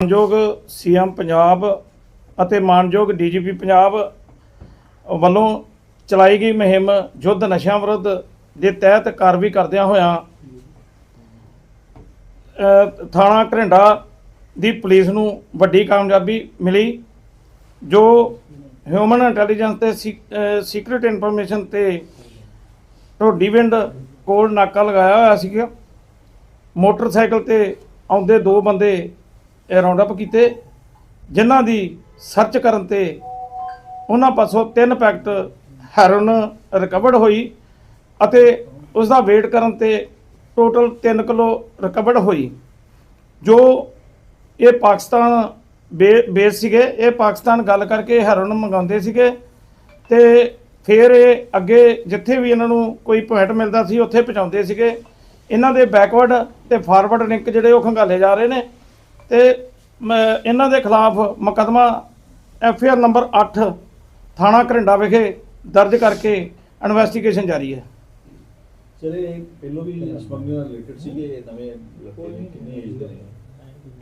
ਮਾਨਯੋਗ ਸੀਐਮ ਪੰਜਾਬ ਅਤੇ ਮਾਨਯੋਗ ਡੀਜੀਪੀ ਪੰਜਾਬ ਵੱਲੋਂ ਚਲਾਈ ਗਈ ਮੁਹਿੰਮ ਯੁੱਧ ਨਸ਼ਿਆਂ ਵਿਰੁੱਧ ਦੇ ਤਹਿਤ ਕਾਰਵਾਈ ਕਰਦਿਆਂ ਹੋਇਆਂ ਥਾਣਾ ਘਰਿੰਡਾ ਦੀ ਪੁਲਿਸ ਨੂੰ ਵੱਡੀ ਕਾਮਯਾਬੀ ਮਿਲੀ, ਜੋ ਹਿਊਮਨ ਇੰਟੈਲੀਜੈਂਸ ਤੇ ਸੀਕ੍ਰੀਟ ਇਨਫੋਰਮੇਸ਼ਨ ਤੇ ਢੋਡੀਵਿੰਡ ਕੋਲ ਨਾਕਾ ਲਗਾਇਆ ਹੋਇਆ ਸੀਗਾ। ਮੋਟਰਸਾਈਕਲ ਤੇ ਆਉਂਦੇ ਦੋ ਬੰਦੇ ਇਹ ਰਾਉਂਡ ਅਪ ਕੀਤੇ। ਜਿਨ੍ਹਾਂ ਦੀ ਸਰਚ ਕਰਨ ਤੇ ਉਹਨਾਂ ਪਾਸੋਂ ਤਿੰਨ ਪੈਕਟ ਹੈਰੋਨ ਰਿਕਵਰਡ ਹੋਈ ਅਤੇ ਉਸ ਦਾ ਵੇਟ ਕਰਨ ਤੇ ਟੋਟਲ 3 ਕਿਲੋ ਰਿਕਵਰਡ ਹੋਈ, ਜੋ ਇਹ ਪਾਕਿਸਤਾਨ ਬੇ- ਬੇਸ ਸੀਗੇ। ਇਹ ਪਾਕਿਸਤਾਨ ਗੱਲ ਕਰਕੇ ਹੈਰੋਨ ਮੰਗਾਉਂਦੇ ਸੀਗੇ ਤੇ ਫਿਰ ਇਹ ਅੱਗੇ ਜਿੱਥੇ ਵੀ ਇਹਨਾਂ ਨੂੰ ਕੋਈ ਪੁਆਇੰਟ ਮਿਲਦਾ ਸੀ, ਉੱਥੇ ਪਹੁੰਚਾਉਂਦੇ ਸੀਗੇ। ਇਹਨਾਂ ਦੇ ਬੈਕਵਰਡ ਤੇ ਫਾਰਵਰਡ ਲਿੰਕ ਜਿਹੜੇ ਉਹ ਖੰਗਾਲੇ ਜਾ ਰਹੇ ਨੇ। ਤੇ ਇਹਨਾਂ ਦੇ ਖਿਲਾਫ ਮੁਕੱਦਮਾ ਐਫ ਆਰ ਨੰਬਰ 8 ਥਾਣਾ ਘਰਿੰਡਾ ਵਿਖੇ ਦਰਜ ਕਰਕੇ ਇਨਵੈਸਟੀਗੇਸ਼ਨ ਜਾਰੀ ਹੈ। ਚਲੇ ਇਹ ਪਹਿਲੋਂ ਵੀ ਸਮਗਲਿੰਗ ਨਾਲ ਰਿਲੇਟਡ ਸੀਗੇ? ਇਹ ਨਵੇਂ ਲੜਕੇ ਨੇ ਕਿੰਨੀ ਏਜ ਦੇ ਨੇ?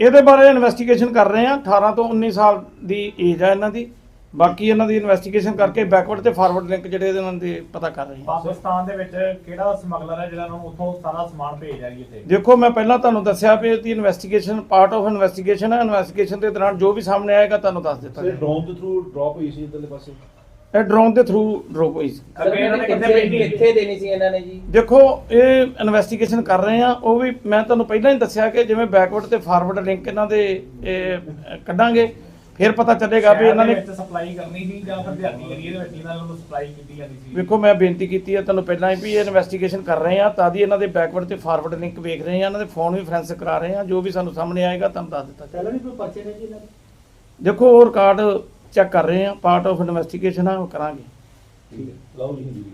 ਇਹਦੇ ਬਾਰੇ ਇਨਵੈਸਟੀਗੇਸ਼ਨ ਕਰ ਰਹੇ ਆ 18 ਤੋਂ 19 ਸਾਲ ਦੀ ਏਜ ਆ ਇਹਨਾਂ ਦੀ। ਬਾਕੀ ਇਹਨਾਂ ਦੀ ਇਨਵੈਸਟੀਗੇਸ਼ਨ ਕਰਕੇ ਬੈਕਵਰਡ ਤੇ ਫਾਰਵਰਡ ਲਿੰਕ ਜਿਹੜੇ ਇਹਨਾਂ ਦੇ ਪਤਾ ਕਰ ਰਹੇ ਆ ਪਾਕਿਸਤਾਨ ਦੇ ਵਿੱਚ ਕਿਹੜਾ ਸਮਗਲਰ ਹੈ ਜਿਹੜਾ ਨੂੰ ਉੱਥੋਂ ਸਾਰਾ ਸਮਾਨ ਭੇਜ ਰਿਹਾ ਜੀ ਇੱਥੇ? ਦੇਖੋ ਮੈਂ ਪਹਿਲਾਂ ਤੁਹਾਨੂੰ ਦੱਸਿਆ ਵੀ ਇਹਦੀ ਇਨਵੈਸਟੀਗੇਸ਼ਨ ਪਾਰਟ ਆਫ ਇਨਵੈਸਟੀਗੇਸ਼ਨ ਹੈ। ਇਨਵੈਸਟੀਗੇਸ਼ਨ ਦੇ ਦੌਰਾਨ ਜੋ ਵੀ ਸਾਹਮਣੇ ਆਏਗਾ ਤੁਹਾਨੂੰ ਦੱਸ ਦਿੱਤਾ ਜਾਏਗਾ। ਡਰੋਨ ਦੇ ਥਰੂ ਡ੍ਰੌਪ ਹੋਈ ਸੀ ਇਧਰਲੇ ਪਾਸੇ? ਇਹ ਡਰੋਨ ਦੇ ਥਰੂ ਡਰੋਪ ਹੋਈ ਸੀ। ਅੱਗੇ ਇਹਨਾਂ ਨੇ ਕਿੱਥੇ ਹੈ? ਦੇਣੀ ਸੀ ਇਹਨਾਂ ਨੇ ਜੀ? ਦੇਖੋ ਇਹ ਇਨਵੈਸਟੀਗੇਸ਼ਨ ਕਰ ਰਹੇ ਆ ਉਹ ਵੀ ਮੈਂ ਤੁਹਾਨੂੰ ਪਹਿਲਾਂ ਹੀ ਦੱਸਿਆ ਕਿ ਜਿਵੇਂ ਬੈਕਵਰਡ ਤੇ ਫਾਰਵਰਡ ਲਿੰਕ ਇਹਨਾਂ ਦੇ ਕੱਢਾਂਗੇ। ਫਿਰ ਪਤਾ ਚੱਲੇਗਾ ਵੀ ਇਹਨਾਂ ਨੇ ਸਪਲਾਈ ਕਰਨੀ ਸੀ ਜਾਂ ਫਿਰ ਦਿਹਾੜੀ ਏਰੀਆ ਦੇ ਵਿੱਚ ਇਹਨਾਂ ਨੂੰ ਸਪਲਾਈ ਕੀਤੀ ਜਾਂਦੀ ਸੀ। ਵੇਖੋ ਮੈਂ ਬੇਨਤੀ ਕੀਤੀ ਹੈ ਤੁਹਾਨੂੰ ਪਹਿਲਾਂ ਹੀ ਵੀ ਇਹ ਇਨਵੈਸਟੀਗੇਸ਼ਨ ਕਰ ਰਹੇ ਆ ਤਾਂ ਦੀ ਇਹਨਾਂ ਦੇ ਬੈਕਵਰਡ ਤੇ ਫਾਰਵਰਡ ਲਿੰਕ ਵੇਖ ਰਹੇ ਆ ਇਹਨਾਂ ਦੇ ਫੋਨ ਵੀ ਫੋਰੈਂਸਿਕ ਕਰਾ ਰਹੇ ਆ ਜੋ ਵੀ ਸਾਨੂੰ ਸਾਹਮਣੇ ਆਏਗਾ ਤੁਹਾਨੂੰ ਦੱਸ ਦਿੱਤਾ ਪਹਿਲਾਂ ਵੀ ਕੋਈ ਪਰਚੇ ਨੇ ਜੀ ਇਹਨਾਂ ਦੇ? ਦੇਖੋ ਉਹ ਰਿਕਾਰਡ ਚੈੱਕ ਕਰ ਰਹੇ ਆ ਪਾਰਟ ਆਫ ਇਨਵੈਸਟੀਗੇਸ਼ਨ ਆ ਉਹ ਕਰਾਂਗੇ। ਠੀਕ ਹੈ। ਲਓ ਜੀ।